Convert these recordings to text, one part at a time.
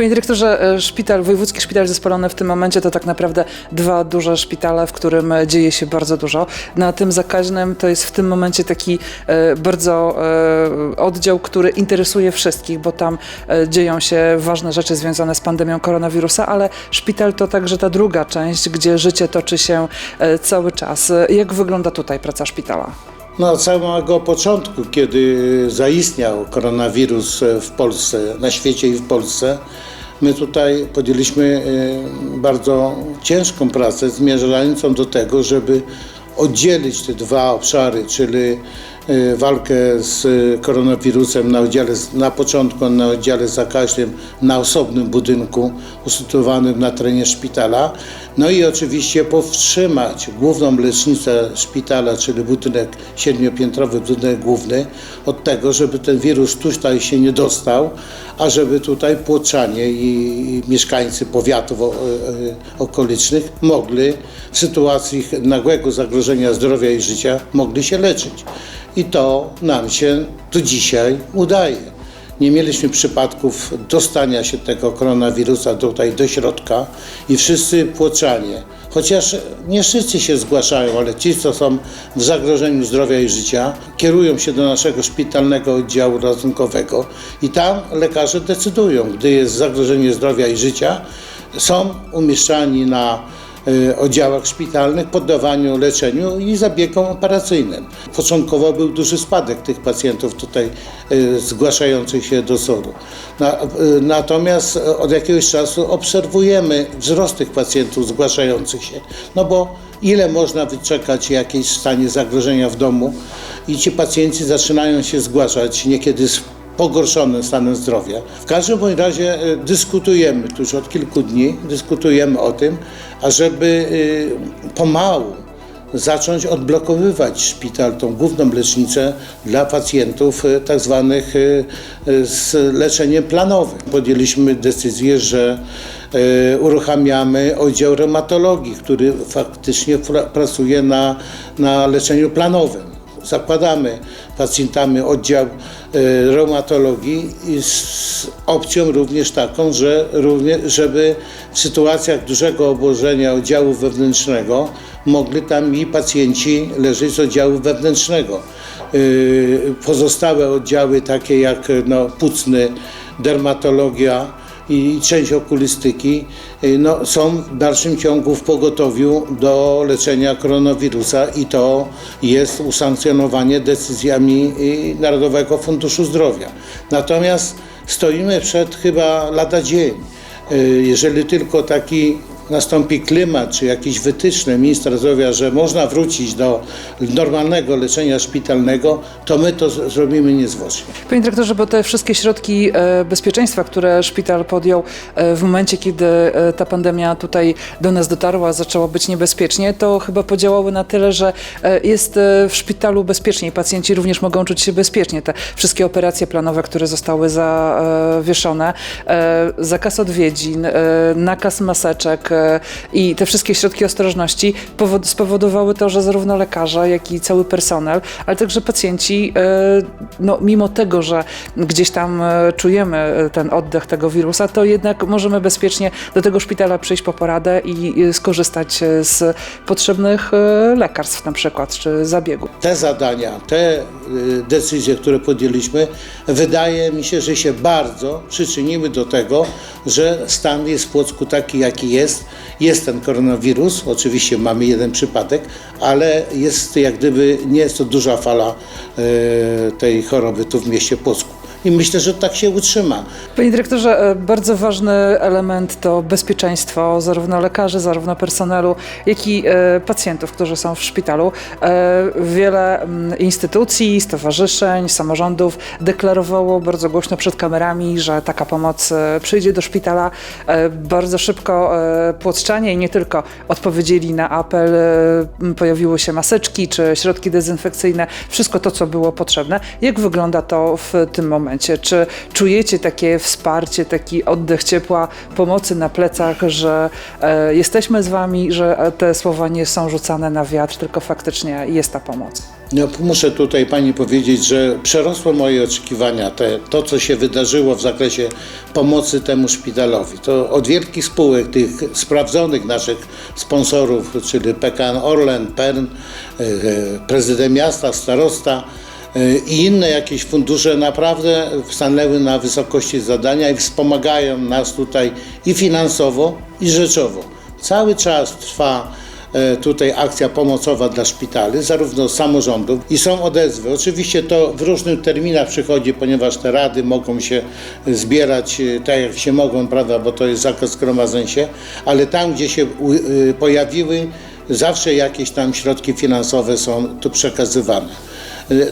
Panie dyrektorze, e, szpital, wojewódzki szpital zespolony w tym momencie to tak naprawdę dwa duże szpitale, w którym dzieje się bardzo dużo. Na tym zakaźnym to jest w tym momencie taki e, bardzo e, oddział, który interesuje wszystkich, bo tam dzieją się ważne rzeczy związane z pandemią koronawirusa, ale szpital to także ta druga część, gdzie życie toczy się cały czas. Jak wygląda tutaj praca szpitala? No, od samego początku, kiedy zaistniał koronawirus w Polsce, na świecie i w Polsce, my tutaj podjęliśmy e, bardzo ciężką pracę zmierzającą do tego, żeby oddzielić te dwa obszary, czyli walkę z koronawirusem na oddziale, na początku na oddziale zakaźnym, na osobnym budynku usytuowanym na terenie szpitala, no i oczywiście powstrzymać główną lecznicę szpitala, czyli budynek siedmiopiętrowy, budynek główny, od tego, żeby ten wirus tutaj się nie dostał, a żeby tutaj płoczanie i mieszkańcy powiatów o- e, okolicznych mogli w sytuacji nagłego zagrożenia zdrowia i życia mogli się leczyć. I to nam się do dzisiaj udaje. Nie mieliśmy przypadków dostania się tego koronawirusa tutaj do środka i wszyscy płoczanie. Chociaż nie wszyscy się zgłaszają, ale ci, co są w zagrożeniu zdrowia i życia, kierują się do naszego szpitalnego oddziału ratunkowego i tam lekarze decydują, gdy jest zagrożenie zdrowia i życia, są umieszczani na oddziałach szpitalnych, poddawaniu leczeniu i zabiegom operacyjnym. Początkowo był duży spadek tych pacjentów tutaj y, zgłaszających się do SOR-u. Y, natomiast y, od jakiegoś czasu obserwujemy wzrost tych pacjentów zgłaszających się, no bo ile można wyczekać jakieś stanie zagrożenia w domu i ci pacjenci zaczynają się zgłaszać niekiedy z pogorszonym stanem zdrowia. W każdym bądź razie e, dyskutujemy, tu już od kilku dni dyskutujemy o tym, ażeby e, pomału zacząć odblokowywać szpital, tą główną lecznicę dla pacjentów e, tak zwanych z leczeniem planowym. Podjęliśmy decyzję, że uruchamiamy oddział reumatologii, który faktycznie pra- pracuje na, na leczeniu planowym zakładamy pacjentami oddział e, reumatologii z opcją również taką, że żeby w sytuacjach dużego obłożenia oddziału wewnętrznego mogli tam i pacjenci leżeć z oddziału wewnętrznego. E, Pozostałe oddziały takie jak no, płucny, dermatologia, i część okulistyki y, no, są w dalszym ciągu w pogotowiu do leczenia koronawirusa i to jest usankcjonowanie decyzjami y, Narodowego Funduszu Zdrowia. Natomiast stoimy przed chyba lada dzień. Y, Jeżeli tylko taki nastąpi klimat, czy jakieś wytyczne ministra zdrowia, że można wrócić do normalnego leczenia szpitalnego, to my to zrobimy niezwłocznie. Panie dyrektorze, bo te wszystkie środki e, bezpieczeństwa, które szpital podjął e, w momencie, kiedy e, ta pandemia tutaj do nas dotarła, zaczęło być niebezpiecznie, to chyba podziałały na tyle, że jest w szpitalu bezpiecznie. Pacjenci również mogą czuć się bezpiecznie. Te wszystkie operacje planowe, które zostały zawieszone, zakaz odwiedzin, nakaz maseczek i te wszystkie środki ostrożności powod- spowodowały to, że zarówno lekarze, jak i cały personel, ale także pacjenci, e, no, mimo tego, że gdzieś tam e, czujemy e, ten oddech tego wirusa, to jednak możemy bezpiecznie do tego szpitala przyjść po poradę i skorzystać z potrzebnych lekarstw na przykład, czy zabiegu. te zadania, te decyzje, które podjęliśmy, wydaje mi się, że się bardzo przyczyniły do tego, że stan jest w Płocku taki, jaki jest. Jest ten koronawirus, oczywiście mamy jeden przypadek, ale jest jak gdyby, nie jest to duża fala y, tej choroby tu w mieście Płocku. I myślę, że tak się utrzyma. Panie dyrektorze, e, bardzo ważny element to bezpieczeństwo zarówno lekarzy, zarówno personelu, jak i e, pacjentów, którzy są w szpitalu. E, Wiele mm, instytucji, stowarzyszeń, samorządów deklarowało bardzo głośno przed kamerami, że taka pomoc przyjdzie do szpitala. Bardzo szybko e, płotczanie i nie tylko odpowiedzieli na apel, pojawiły się maseczki czy środki dezynfekcyjne, wszystko to, co było potrzebne. Jak wygląda to w tym momencie? Momencie? Czy czujecie takie wsparcie, taki oddech ciepła, pomocy na plecach, że e, jesteśmy z wami, że te słowa nie są rzucane na wiatr, tylko faktycznie jest ta pomoc? No, muszę tutaj pani powiedzieć, że przerosło moje oczekiwania te, to, co się wydarzyło w zakresie pomocy temu szpitalowi. To od wielkich spółek, tych sprawdzonych naszych sponsorów, czyli PKN Orlen, PERN, e, e, prezydent miasta, starosta i inne jakieś fundusze naprawdę stanęły na wysokości zadania i wspomagają nas tutaj i finansowo, i rzeczowo. Cały czas trwa e, tutaj akcja pomocowa dla szpitali, zarówno samorządów i są odezwy. Oczywiście to w różnych terminach przychodzi, ponieważ te rady mogą się zbierać e, tak jak się mogą, prawda, bo to jest zakaz gromadzeń się, ale tam, gdzie się pojawiły, zawsze jakieś tam środki finansowe są tu przekazywane.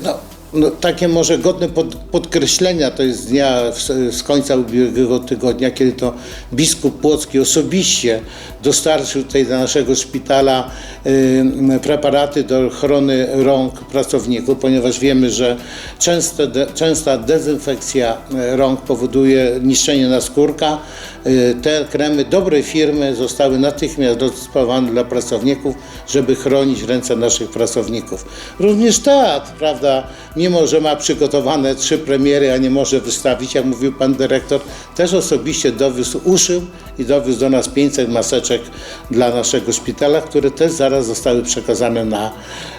No, no, takie może godne pod, podkreślenia to jest z dnia z, z końca ubiegłego tygodnia, kiedy to biskup Płocki osobiście dostarczył tutaj do naszego szpitala y, preparaty do ochrony rąk pracowników, ponieważ wiemy, że często, de, częsta dezynfekcja y, rąk powoduje niszczenie naskórka. Y, Te kremy dobrej firmy zostały natychmiast dysponowane dla pracowników, żeby chronić ręce naszych pracowników. Również teatr, prawda, mimo że ma przygotowane trzy premiery, a nie może wystawić, jak mówił pan dyrektor, też osobiście dowiózł, uszył i dowiózł do nas 500 maseczek dla naszego szpitala, które też zaraz zostały przekazane na,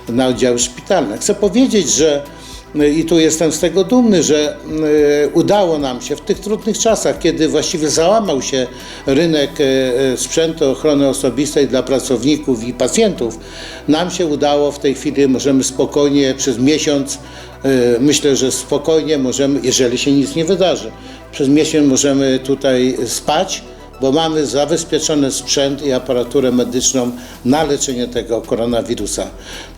na oddziały szpitalne. Chcę powiedzieć, że i tu jestem z tego dumny, że y, udało nam się w tych trudnych czasach, kiedy właściwie załamał się rynek y, y, sprzętu ochrony osobistej dla pracowników i pacjentów, nam się udało w tej chwili, możemy spokojnie przez miesiąc, myślę, że spokojnie możemy, jeżeli się nic nie wydarzy, przez miesiąc możemy tutaj spać, bo mamy zabezpieczony sprzęt i aparaturę medyczną na leczenie tego koronawirusa.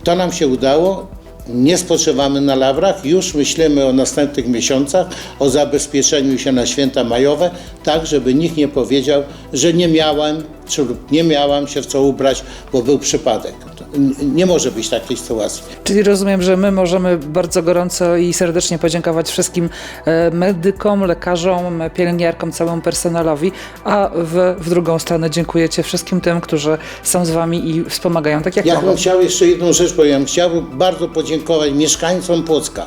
To nam się udało. Nie spoczywamy na lawrach, już myślimy o następnych miesiącach, o zabezpieczeniu się na święta majowe, tak żeby nikt nie powiedział, że nie miałem czy nie miałam się w co ubrać, bo był przypadek. Nie może być takiej sytuacji. Czyli rozumiem, że my możemy bardzo gorąco i serdecznie podziękować wszystkim e, medykom, lekarzom, pielęgniarkom, całemu personelowi, a w, w drugą stronę dziękujecie wszystkim tym, którzy są z wami i wspomagają, tak jak Ja mogą. bym chciał jeszcze jedną rzecz powiem. Chciałbym bardzo podziękować mieszkańcom Płocka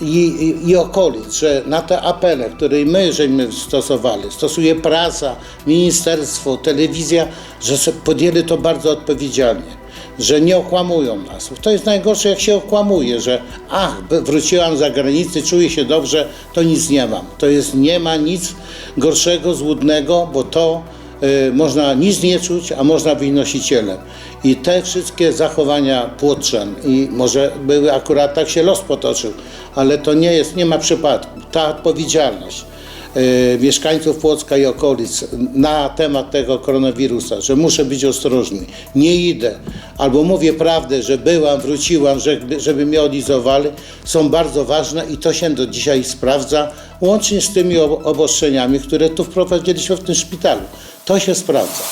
i, i, okolic, że na te apele, które my żeśmy stosowali, stosuje prasa, ministerstwo, telewizja, że podjęli to bardzo odpowiedzialnie. Że nie okłamują nas. To jest najgorsze, jak się okłamuje, że ach, wróciłam z zagranicy, czuję się dobrze, to nic nie mam. To jest, nie ma nic gorszego, złudnego, bo to y, można nic nie czuć, a można być nosicielem. I te wszystkie zachowania płotrzan i może były akurat tak się los potoczył, ale to nie jest, nie ma przypadku. Ta odpowiedzialność mieszkańców Płocka i okolic na temat tego koronawirusa, że muszę być ostrożny, nie idę, albo mówię prawdę, że byłam, wróciłam, żeby, żeby mnie odizowali, są bardzo ważne i to się do dzisiaj sprawdza, łącznie z tymi ob- obostrzeniami, które tu wprowadziliśmy w tym szpitalu. To się sprawdza.